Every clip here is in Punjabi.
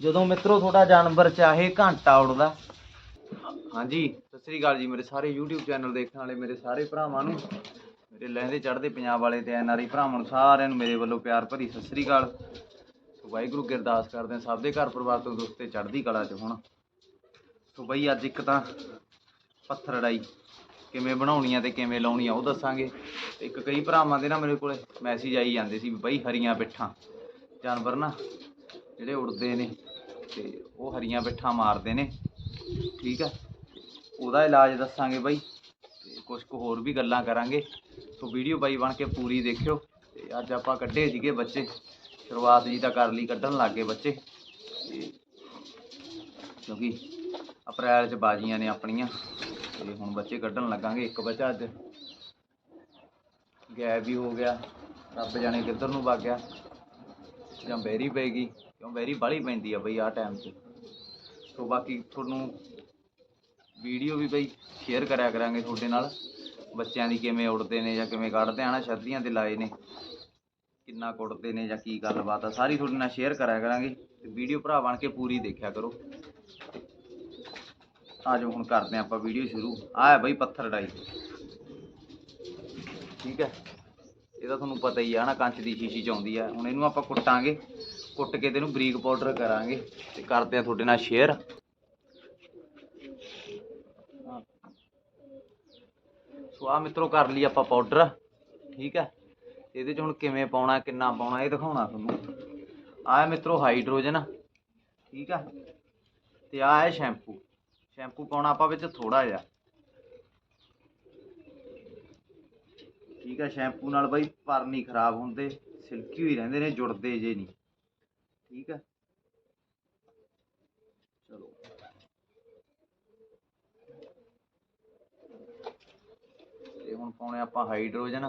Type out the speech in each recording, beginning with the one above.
ਜਦੋਂ ਮਿੱਤਰੋ ਤੁਹਾਡਾ ਜਾਨਵਰ ਚਾਹੇ ਘੰਟਾ ਉੜਦਾ। ਹਾਂਜੀ, ਸਤਿ ਸ੍ਰੀ ਅਕਾਲ ਜੀ ਮੇਰੇ ਸਾਰੇ YouTube ਚੈਨਲ ਦੇਖਣ ਵਾਲੇ, ਮੇਰੇ ਸਾਰੇ ਭਰਾਵਾਂ ਨੂੰ। ਮੇਰੇ ਲਹਿੰਦੇ ਚੜ੍ਹਦੇ ਪੰਜਾਬ ਵਾਲੇ ਤੇ ਐਨਆਰਆਈ ਭਰਾਵਾਂ ਨੂੰ, ਸਾਰਿਆਂ ਨੂੰ ਮੇਰੇ ਵੱਲੋਂ ਪਿਆਰ ਭਰੀ ਸਤਿ ਸ੍ਰੀ ਅਕਾਲ। ਸੋ ਵਾਹਿਗੁਰੂ ਕੀ ਅਰਦਾਸ ਕਰਦੇ ਹਾਂ, ਸਭ ਦੇ ਘਰ ਪਰਿਵਾਰ ਤੋਂ ਦੋਸਤੇ ਚੜ੍ਹਦੀ ਕਲਾ 'ਚ ਹੁਣ। ਸੋ ਬਈ ਅੱਜ ਇੱਕ ਤਾਂ ਪੱਥਰ ਅੜਾਈ ਕਿਵੇਂ ਬਣਾਉਣੀ ਆ ਤੇ ਕਿਵੇਂ ਲਾਉਣੀ ਆ ਉਹ ਦੱਸਾਂਗੇ। ਇੱਕ ਕਈ ਭਰਾਵਾਂ ਦੇ ਨਾ ਮੇਰੇ ਕੋਲੇ ਮੈਸੇਜ ਆਈ ਜਾਂਦੇ ਸੀ ਵੀ ਬਈ ਹਰੀਆਂ ਪਿੱਠਾਂ। ਜਾਨਵਰ ਨਾ ਜਿਹੜੇ ਉੜਦੇ ਨੇ ਤੇ ਉਹ ਹਰੀਆਂ ਪਿੱਠਾਂ ਮਾਰਦੇ ਨੇ। ਠੀਕ ਹੈ ਉਹਦਾ ਇਲਾਜ ਦੱਸਾਂਗੇ ਬਾਈ। ਤੇ ਕੁਝ ਕੁ ਹੋਰ ਵੀ ਗੱਲਾਂ ਕਰਾਂਗੇ। ਸੋ ਵੀਡੀਓ ਬਾਈ ਬਣ ਕੇ ਪੂਰੀ ਦੇਖਿਓ। ਤੇ ਅੱਜ ਆਪਾਂ ਕੱਢੇ ਸੀਗੇ ਬੱਚੇ। ਸ਼ੁਰੂਆਤ ਜੀ ਤਾਂ ਕਰ ਲਈ, ਕੱਢਣ ਲੱਗ ਗਏ ਬੱਚੇ। ਤੇ ਕਿਉਂਕਿ ਅਪ੍ਰੈਲ ਚ ਬਾਜੀਆਂ ਨੇ ਆਪਣੀਆਂ। ਤੇ ਹੁਣ ਬੱਚੇ ਕੱਢਣ ਲੱਗਾਂਗੇ। ਇੱਕ ਬੱਚਾ ਅੱਜ ਗਾਇਬ ਵੀ ਹੋ ਗਿਆ। ਰੱਬ ਜਾਣੇ ਕਿੱਧਰ ਨੂੰ ਵਗ ਗਿਆ। ਜਾਂ ਬਹਿਰੀ ਪੈ ਗਈ। ਕਿਉਂ ਬੈਰੀ ਬਾਹਲੀ ਪੈਂਦੀ ਆ ਬਈ ਆਹ ਟਾਈਮ 'ਚ। ਸੋ ਬਾਕੀ ਤੁਹਾਨੂੰ ਵੀਡੀਓ ਵੀ ਬਈ ਸ਼ੇਅਰ ਕਰਿਆ ਕਰਾਂਗੇ ਤੁਹਾਡੇ ਨਾਲ। ਬੱਚਿਆਂ ਦੀ ਕਿਵੇਂ ਉੜਦੇ ਨੇ ਜਾਂ ਕਿਵੇਂ ਕੱਢਦੇ ਆ ਨਾ ਛੱਤਰੀਆਂ ਤੇ ਲਾਏ ਨੇ। ਕਿੰਨਾ ਕੁੱਟਦੇ ਨੇ ਜਾਂ ਕੀ ਗੱਲਬਾਤ ਆ, ਸਾਰੀ ਤੁਹਾਡੇ ਨਾਲ ਸ਼ੇਅਰ ਕਰਿਆ ਕਰਾਂਗੇ। ਤੇ ਵੀਡੀਓ ਭਰਾ ਬਣ ਕੇ ਪੂਰੀ ਦੇਖਿਆ ਕਰੋ। ਆਜੋ ਹੁਣ ਕਰਦੇ ਹਾਂ ਆਪਾਂ ਵੀਡੀਓ ਸ਼ੁਰੂ। ਆਹ ਹੈ ਬਈ ਪੱਥਰ ਡਾਈ। ਠੀਕ ਹੈ? ਇਹਦਾ ਤੁਹਾਨੂੰ ਪਤਾ ਹੀ ਆ ਨਾ, ਕੰਚ ਦੀ ਸ਼ੀਸ਼ੀ ਚ ਆਉਂਦੀ ਆ। ਹੁਣ ਇਹਨੂੰ ਆਪਾਂ ਕੁੱਟਾਂਗੇ। ਕੁੱਟ ਕੇ ਤੈਨੂੰ ਇਹਨੂੰ ਬਰੀਕ ਪਾਊਡਰ ਕਰਾਂਗੇ ਤੇ ਕਰਦੇ ਆ ਤੁਹਾਡੇ ਨਾਲ ਸ਼ੇਅਰ ਸੋ ਆ ਮਿੱਤਰੋ ਕਰ ਲਈ ਆਪਾਂ ਪਾਊਡਰ, ਠੀਕ ਹੈ? ਇਹਦੇ ਚ ਹੁਣ ਕਿਵੇਂ ਪਾਉਣਾ, ਕਿੰਨਾ ਪਾਉਣਾ, ਇਹ ਦਿਖਾਉਣਾ ਤੁਹਾਨੂੰ। ਆਹ ਹੈ ਮਿੱਤਰੋ ਹਾਈਡਰੋਜਨ, ਠੀਕ ਆ ਤੇ ਆਹ ਹੈ ਸ਼ੈਂਪੂ। ਸ਼ੈਂਪੂ ਪਾਉਣਾ ਆਪਾਂ ਵਿੱਚ ਥੋੜਾ ਜਿਹਾ। ਠੀਕ ਹੈ, ਸ਼ੈਂਪੂ ਨਾਲ ਬਈ ਪਰ ਨਹੀਂ ਖਰਾਬ ਹੁੰਦੇ, ਸਿਲਕੀ ਹੋਈ ਰਹਿੰਦੇ ਨੇ, ਜੁੜਦੇ ਜੇ ਨਹੀਂ। ਠੀਕ ਹੈ ਚਲੋ। ਤੇ ਹੁਣ ਪਾਉਣੇ ਆਪਾਂ ਹਾਈਡਰੋਜਨ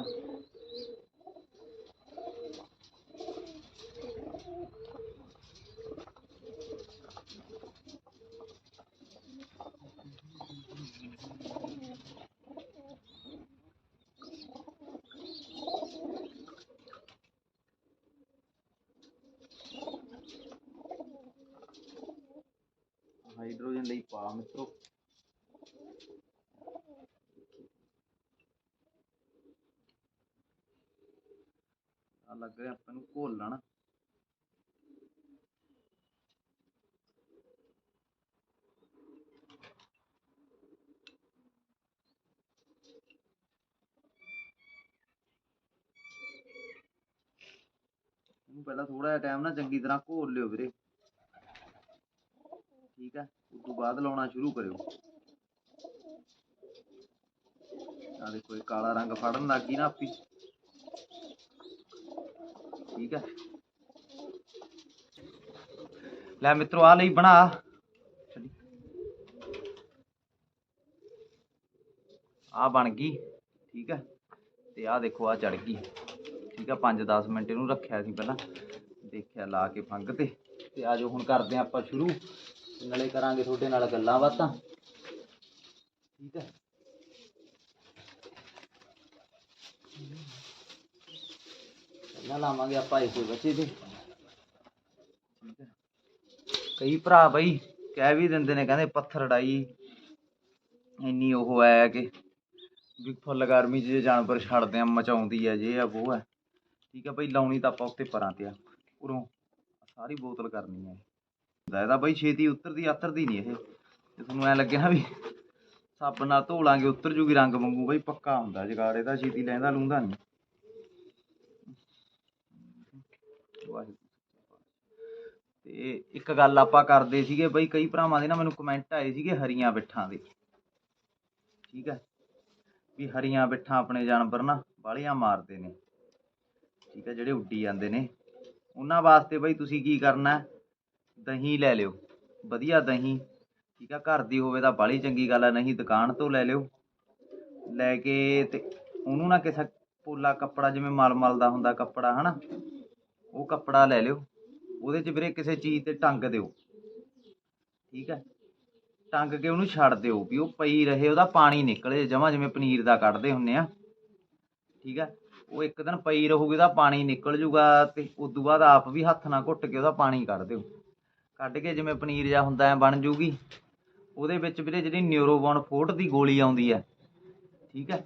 ਹਾਈਡਰੋਜਨ ਲਈ ਪਾ ਮਿੱਤਰੋ। ਆ ਲੱਗ ਰਿਹਾ ਆਪਾਂ ਨੂੰ ਘੋਲਣਾ। ਪਹਿਲਾਂ ਥੋੜਾ ਜਿਹਾ ਟਾਈਮ ਨਾ ਚੰਗੀ ਤਰ੍ਹਾਂ ਘੋਲ ਲਿਓ ਵੀਰੇ। ਠੀਕ ਹੈ ਉਸ ਤੋਂ ਬਾਅਦ ਲਾਉਣਾ ਸ਼ੁਰੂ ਕਰਿਓ ਆ ਦੇਖੋ ਇਹ ਕਾਲਾ ਰੰਗ ਫੜਨ ਲੱਗ ਗਈ ਨਾ ਆਪੀ ਠੀਕ ਹੈ ਲੈ ਮਿੱਤਰੋ ਆ ਲਈ ਬਣਾ ਛੱਡੀ। ਆ ਬਣ ਗਈ ਠੀਕ ਹੈ ਤੇ ਆ ਦੇਖੋ ਆ ਚੜ ਗਈ ਠੀਕ ਹੈ 5-10 ਮਿੰਟ ਇਹਨੂੰ ਰੱਖਿਆ ਸੀ ਪਹਿਲਾਂ ਦੇਖਿਆ ਲਾ ਕੇ ਫੰਗ ਤੇ ਤੇ ਆਜੋ ਹੁਣ ਕਰਦੇ ਹਾਂ ਆਪਾਂ ਸ਼ੁਰੂ ਤੇ ਨਾਲੇ ਕਰਾਂਗੇ ਤੁਹਾਡੇ ਨਾਲ ਗੱਲਾਂ ਬਾਤਾਂ। ਠੀਕ ਹੈ? ਪਹਿਲਾਂ ਲਾਵਾਂਗੇ ਆਪਾਂ ਇਸੇ ਬੱਚੇ ਤੇ ਕਈ ਭਰਾ ਬਈ ਕਹਿ ਵੀ ਦਿੰਦੇ ਨੇ, ਕਹਿੰਦੇ ਪੱਥਰ ਡਾਈ, ਇੰਨੀ ਉਹ ਹੈ ਕਿ ਵੀ ਫੁੱਲ ਗਰਮੀ 'ਚ ਜੇ ਜਾਨਵਰ ਛੱਡਦੇ ਆ, ਮਚਾਉਂਦੀ ਆ, ਜੇ ਆ ਉਹ ਹੈ ਠੀਕ ਹੈ ਬਈ, ਲਾਉਣੀ ਤਾਂ ਆਪਾਂ ਉੱਤੇ ਪਰਾਂ ਤੇ ਆ। ਉਰੋਂ ਸਾਰੀ ਬੋਤਲ ਕਰਨੀ ਹੈ ਹੁੰਦਾ। ਇਹਦਾ ਬਈ ਛੇਤੀ ਉਤਰਦੀ, ਆਤਰਦੀ ਨਹੀਂ ਇਹ। ਤੇ ਤੁਹਾਨੂੰ ਐ ਲੱਗਿਆ ਵੀ ਸੱਪ ਨਾਲ ਧੋ ਲਾਂਗੇ ਉਤਰ ਜੂਗੀ ਰੰਗ ਵਾਂਗੂ। ਬਈ ਪੱਕਾ ਹੁੰਦਾ ਜਗਾੜ, ਇਹਦਾ ਛੇਤੀ ਲੈਂਦਾ, ਲੂੰਦਾ ਨਹੀਂ। ਤੇ ਇੱਕ ਗੱਲ ਆਪਾਂ ਕਰਦੇ ਸੀਗੇ, ਬਈ ਕਈ ਭਰਾਵਾਂ ਦੇ ਨਾ ਮੈਨੂੰ ਕਮੈਂਟ ਆਏ ਸੀਗੇ ਹਰੀਆਂ ਬਿੱਠਾਂ ਦੇ। ਠੀਕ ਹੈ? ਵੀ ਹਰੀਆਂ ਬਿੱਠਾਂ ਆਪਣੇ ਜਾਨਵਰ ਨਾ ਬਾਲੀਆਂ ਮਾਰਦੇ ਨੇ। ਠੀਕ ਹੈ? ਜਿਹੜੇ ਉੱਡੀ ਜਾਂਦੇ ਨੇ। ਉਹਨਾਂ ਵਾਸਤੇ ਬਈ ਤੁਸੀਂ ਕੀ ਕਰਨਾ ਦਹੀਂ ਲੈ ਲਿਓ। ਵਧੀਆ ਦਹੀਂ, ਠੀਕ ਆ? ਘਰ ਦੀ ਹੋਵੇ ਤਾਂ ਬਾਲੀ ਚੰਗੀ ਗੱਲ ਹੈ ਨਹੀਂ ਦੁਕਾਨ ਤੋਂ ਲੈ ਲਿਓ। ਲੈ ਕੇ ਤੇ ਉਹਨੂੰ ਨਾ ਕਿਸੇ ਪੋਲਾ ਕੱਪੜਾ, ਜਿਵੇਂ ਮਲ ਮਲ ਦਾ ਹੁੰਦਾ ਕੱਪੜਾ, ਹਨਾ? ਉਹ ਕੱਪੜਾ ਲੈ ਲਿਓ। ਉਹਦੇ 'ਚ ਵੀਰੇ ਕਿਸੇ ਚੀਜ਼ ਤੇ ਟੰਗ ਦਿਓ। ਠੀਕ ਹੈ ਟੰਗ ਕੇ ਉਹਨੂੰ ਛੱਡ ਦਿਓ ਵੀ ਉਹ ਪਈ ਰਹੇ, ਉਹਦਾ ਪਾਣੀ ਨਿਕਲੇ, ਜਮਾ ਜਿਵੇਂ ਪਨੀਰ ਦਾ ਕੱਢਦੇ ਹੁੰਨੇ ਆ। ਠੀਕ ਹੈ ਉਹ ਇੱਕ ਦਿਨ ਪਈ ਰਹੂਗੀ, ਉਹਦਾ ਪਾਣੀ ਨਿਕਲ ਜੂਗਾ ਤੇ ਉਸ ਤੋਂ ਬਾਅਦ ਆਪ ਵੀ ਹੱਥ ਨਾਲ ਘੁੱਟ ਕੇ ਉਹਦਾ ਪਾਣੀ ਕੱਢ ਦਿਓ। ਕੱਢ ਕੇ ਜਿਵੇਂ ਪਨੀਰ ਜਾਂ ਹੁੰਦਾ ਐ ਬਣ ਜੂਗੀ। ਉਹਦੇ ਵਿੱਚ ਵੀਰੇ ਜਿਹੜੀ ਨਿਊਰੋਬੋਨ ਫੋਰਟ ਦੀ ਗੋਲੀ ਆਉਂਦੀ ਹੈ ਠੀਕ ਹੈ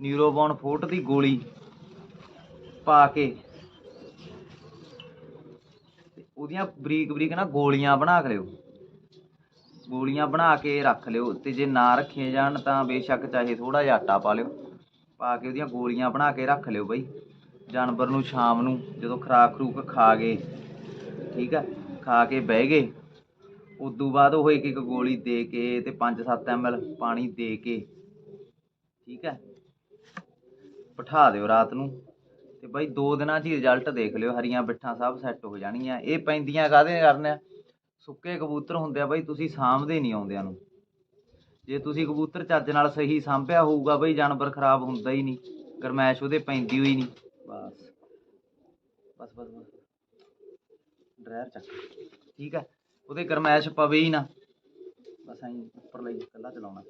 ਨਿਊਰੋਬੋਨ ਫੋਰਟ ਦੀ ਗੋਲੀ ਪਾ ਕੇ ਉਹਦੀਆਂ ਬਰੀਕ ਬਰੀਕ ਨਾ ਗੋਲੀਆਂ ਬਣਾ ਕੇ ਲਿਓ। ਗੋਲੀਆਂ ਬਣਾ ਕੇ ਰੱਖ ਲਿਓ ਤੇ ਜੇ ਨਾ ਰੱਖੀਆਂ ਜਾਣ ਤਾਂ ਬੇਸ਼ੱਕ ਚਾਹੇ ਥੋੜਾ ਜਿਹਾ ਆਟਾ ਪਾ ਲਿਓ। ਪਾ ਕੇ ਉਹਦੀਆਂ ਗੋਲੀਆਂ ਬਣਾ ਕੇ ਰੱਖ ਲਿਓ ਬਈ। ਜਾਨਵਰ ਨੂੰ, ਸ਼ਾਮ ਨੂੰ ਜਦੋਂ ਖਰਾਕ ਖਰੂਕ ਖਾ ਗਏ। ਠੀਕ ਹੈ ਖਾ ਕੇ ਬਹਿ ਗਏ। ਉਦੋਂ ਬਾਅਦ ਉਹ ਇੱਕ ਇੱਕ ਗੋਲੀ ਦੇ ਕੇ ਤੇ 5-7 ml ਪਾਣੀ ਦੇ ਕੇ, ਠੀਕ ਹੈ, ਬਿਠਾ ਦਿਓ ਰਾਤ ਨੂੰ। ਤੇ ਬਾਈ ਦੋ ਦਿਨਾਂ 'ਚ ਹੀ ਰਿਜ਼ਲਟ ਦੇਖ ਲਿਓ, ਹਰੀਆਂ ਬਿੱਠਾਂ ਸਭ ਸੈੱਟ ਹੋ ਜਾਣਗੀਆਂ ਇਹ ਪੈਂਦੀਆਂ ਕਾਹਦੇ ਕਾਰਨ ਆ? ਸੁੱਕੇ ਕਬੂਤਰ ਹੁੰਦੇ ਆ ਬਾਈ, ਤੁਸੀਂ ਸਾਂਭਦੇ ਨਹੀਂ ਆਉਂਦਿਆਂ ਨੂੰ। ਜੇ ਤੁਸੀਂ ਕਬੂਤਰ ਚੱਜ ਨਾਲ ਸਹੀ ਸਾਂਭਿਆ ਹੋਊਗਾ ਬਈ, ਜਾਨਵਰ ਖਰਾਬ ਹੁੰਦਾ ਹੀ ਨਹੀਂ, ਗਰਮੈਸ਼ ਉਹਦੇ ਪੈਂਦੀ ਹੋਈ ਨਹੀਂ। ਬਸ ਬਸ ਬਸ ਬਸ। ਡਰਾਇਰ ਚੱਕ। ਠੀਕ ਹੈ? ਉਹਦੇ ਗਰਮੈਸ਼ ਪਵੇ ਹੀ ਨਾ। ਬਸ ਐਂ ਉੱਪਰ ਲਈ ਇਕੱਲਾ ਚਲਾਉਣਾ।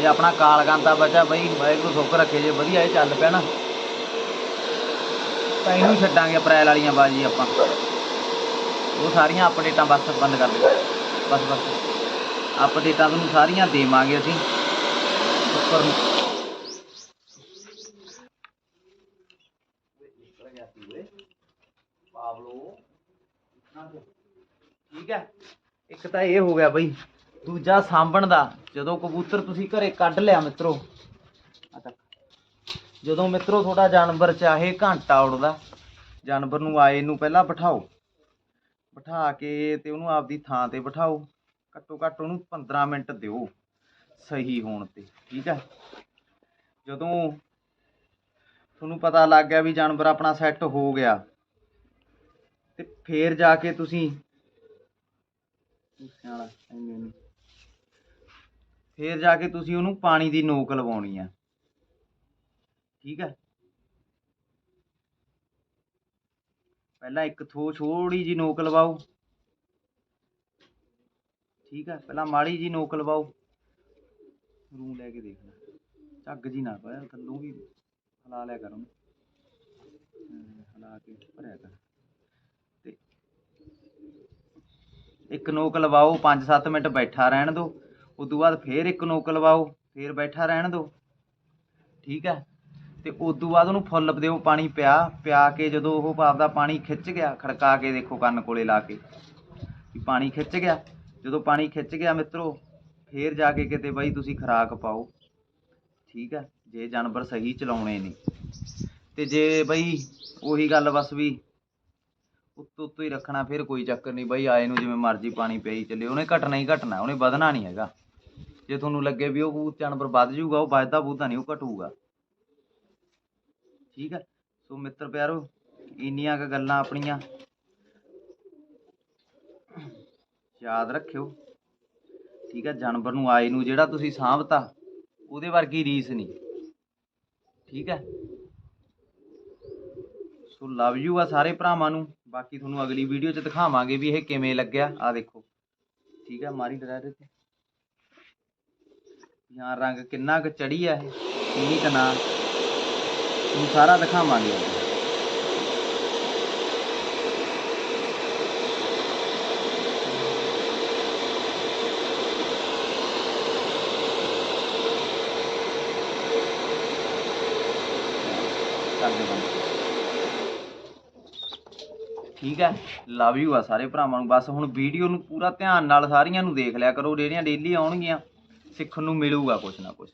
ਇਹ ਆਪਣਾ ਕਾਲਗਾਂਦਾ ਬਚਾ ਬਈ ਵਾਹਿਗੁਰੂ ਸੁੱਖ ਰੱਖੇ ਜੇ, ਵਧੀਆ ਇਹ ਚੱਲ ਪਿਆ ਨਾ। ਤਾਂ ਇਹਨੂੰ ਛੱਡਾਂਗੇ ਅਪ੍ਰੈਲ ਵਾਲੀਆਂ ਬਾਜੀ ਆਪਾਂ। ਉਹ ਸਾਰੀਆਂ ਅਪਡੇਟਾਂ ਬਸ ਬੰਦ ਕਰ ਦੇ ਬਸ ਬਸ। ਅਪਡੇਟਾਂ ਤੁਹਾਨੂੰ ਸਾਰੀਆਂ ਦੇਵਾਂਗੇ ਅਸੀਂ। ਉੱਪਰ ਨੂੰ। ਪਾਵਲੋ। ਠੀਕ ਹੈ। ਇੱਕ ਤਾਂ ਇਹ ਹੋ ਗਿਆ ਬਈ। ਦੂਜਾ ਸਾਂਭਣ ਦਾ, ਜਦੋਂ ਕਬੂਤਰ ਤੁਸੀਂ ਘਰੇ ਕੱਢ ਲਿਆ ਮਿੱਤਰੋ ਜਦੋਂ ਮਿੱਤਰੋ ਤੁਹਾਡਾ ਜਾਨਵਰ ਚਾਹੇ ਘੰਟਾ ਉੜਦਾ, ਜਾਨਵਰ ਨੂੰ ਆਏ ਨੂੰ ਪਹਿਲਾਂ ਬਿਠਾਓ, ਬਿਠਾ ਕੇ ਤੇ ਉਹਨੂੰ ਆਪਦੀ ਥਾਂ ਤੇ ਬਿਠਾਓ, ਘੱਟੋ ਘੱਟ ਉਹਨੂੰ 15 ਮਿੰਟ ਦਿਓ ਸਹੀ ਹੋਣ ਤੇ, ਠੀਕ ਹੈ? ਜਦੋਂ ਤੁਹਾਨੂੰ ਪਤਾ ਲੱਗ ਗਿਆ ਵੀ ਜਾਨਵਰ ਆਪਣਾ ਸੈੱਟ ਹੋ ਗਿਆ, ਤੇ ਫੇਰ ਜਾ ਕੇ ਤੁਸੀਂ ਸਿਆਣਾ ਐਵੇਂ ਨਹੀਂ। ਫੇਰ ਜਾ ਕੇ ਤੁਸੀਂ ਉਹਨੂੰ ਪਾਣੀ ਦੀ ਨੋਕ ਲਵਾਉਣੀ ਆ। ਠੀਕ ਹੈ ਪਹਿਲਾਂ ਇੱਕ ਥੋ ਛੋੜੀ ਜੀ ਨੋਕ ਲਵਾਓ। ਠੀਕ ਹੈ ਪਹਿਲਾਂ ਮਾੜੀ ਜੀ ਨੋਕ ਲਵਾਓ। ਰੂ ਲੈ ਕੇ ਦੇਖਣਾ। ਝੱਗ ਜੀ ਨਾ ਪਾਇਆ, ਥੱਲੋਂ ਵੀ ਹਲਾ ਲਿਆ ਕਰ ਉਹਨੂੰ। ਕੇ ਭਰਿਆ ਕਰ। ਤੇ ਇੱਕ ਨੋਕ ਲਵਾਓ 5-7 ਮਿੰਟ ਬੈਠਾ ਰਹਿਣ ਦਿਓ। ਉਦੋਂ ਬਾਅਦ ਫੇਰ ਇੱਕ ਨੋਕ ਲਵਾਓ, ਫੇਰ ਬੈਠਾ ਰਹਿਣ ਦਿਓ। ਠੀਕ ਹੈ? ਤੇ ਉਦੋਂ ਬਾਅਦ ਉਹਨੂੰ ਫੁੱਲ ਦਿਓ ਪਾਣੀ ਪਿਆ ਪਿਆ ਕੇ ਜਦੋਂ ਉਹ ਆਪਦਾ ਪਾਣੀ ਖਿੱਚ ਗਿਆ, ਖੜਕਾ ਕੇ ਦੇਖੋ ਕੰਨ ਕੋਲੇ ਲਾ ਕੇ ਵੀ ਪਾਣੀ ਖਿੱਚ ਗਿਆ। ਜਦੋਂ ਪਾਣੀ ਖਿੱਚ ਗਿਆ ਮਿੱਤਰੋ, ਫੇਰ ਜਾ ਕੇ ਕਿਤੇ ਬਾਈ ਤੁਸੀਂ ਖਰਾਕ ਪਾਓ। ਠੀਕ ਹੈ? ਜੇ ਜਾਨਵਰ ਸਹੀ ਚਲਾਉਣੇ ਨੇ। ਤੇ ਜੇ ਬਈ ਉਹੀ ਗੱਲ ਬਸ ਵੀ ਉੱਤੋਂ ਉੱਤੋਂ ਹੀ ਰੱਖਣਾ, ਫਿਰ ਕੋਈ ਚੱਕਰ ਨਹੀਂ ਬਾਈ ਆਏ ਨੂੰ ਜਿਵੇਂ ਮਰਜ਼ੀ ਪਾਣੀ ਪਈ ਚੱਲੇ। ਉਹਨੇ ਘਟਣਾ ਹੀ ਘਟਣਾ, ਉਹਨੇ ਵਧਣਾ ਨਹੀਂ ਹੈਗਾ। ਜੇ ਤੁਹਾਨੂੰ ਲੱਗੇ ਵੀ ਉਹ ਕਬੂਤ ਜਾਨਵਰ ਵੱਧ ਜਾਊਗਾ, ਉਹ ਵੱਧਦਾ ਬੂਧਾ ਨਹੀਂ, ਉਹ ਘਟੂਗਾ। ਠੀਕ ਹੈ ਸੋ ਮਿੱਤਰ ਪਿਆਰੋ, ਇੰਨੀਆਂ ਕੁ ਗੱਲਾਂ ਆਪਣੀਆਂ। ਯਾਦ ਰੱਖਿਓ। ਠੀਕ ਹੈ ਜਾਨਵਰ ਨੂੰ, ਆਏ ਨੂੰ ਜਿਹੜਾ ਤੁਸੀਂ ਸਾਂਭਤਾ, ਉਹਦੇ ਵਰਗੀ ਰੀਸ ਨਹੀਂ। ਠੀਕ ਹੈ ਸੋ ਲਵ ਯੂ ਆ ਸਾਰੇ ਭਰਾਵਾਂ ਨੂੰ। ਬਾਕੀ ਤੁਹਾਨੂੰ ਅਗਲੀ ਵੀਡੀਓ 'ਚ ਦਿਖਾਵਾਂਗੇ ਵੀ ਇਹ ਕਿਵੇਂ ਲੱਗਿਆ। ਆ ਦੇਖੋ। ਠੀਕ ਹੈ ਮਾਰੀ ਡਰਾਈਵਰ ਤੇ ਯਾਰ ਰੰਗ ਕਿੰਨਾ ਕੁ ਚੜੀ ਆ ਇਹ ਕਿੰਨੀ ਕੁ ਨਾ ਤੁਹਾਨੂੰ ਸਾਰਾ ਦਿਖਾਵਾਂਗੇ। ਅੱਜ। ਬੰਦ ਠੀਕ ਹੈ ਲਵ ਯੂ ਆ ਸਾਰੇ ਭਰਾਵਾਂ ਨੂੰ। ਬਸ ਹੁਣ ਵੀਡੀਓ ਨੂੰ ਪੂਰਾ ਧਿਆਨ ਨਾਲ ਸਾਰੀਆਂ ਨੂੰ ਦੇਖ ਲਿਆ ਕਰੋ, ਜਿਹੜੀਆਂ ਡੇਲੀ ਆਉਣਗੀਆਂ। ਸਿੱਖਣ ਨੂੰ ਮਿਲੂਗਾ ਕੁਛ ਨਾ ਕੁਛ।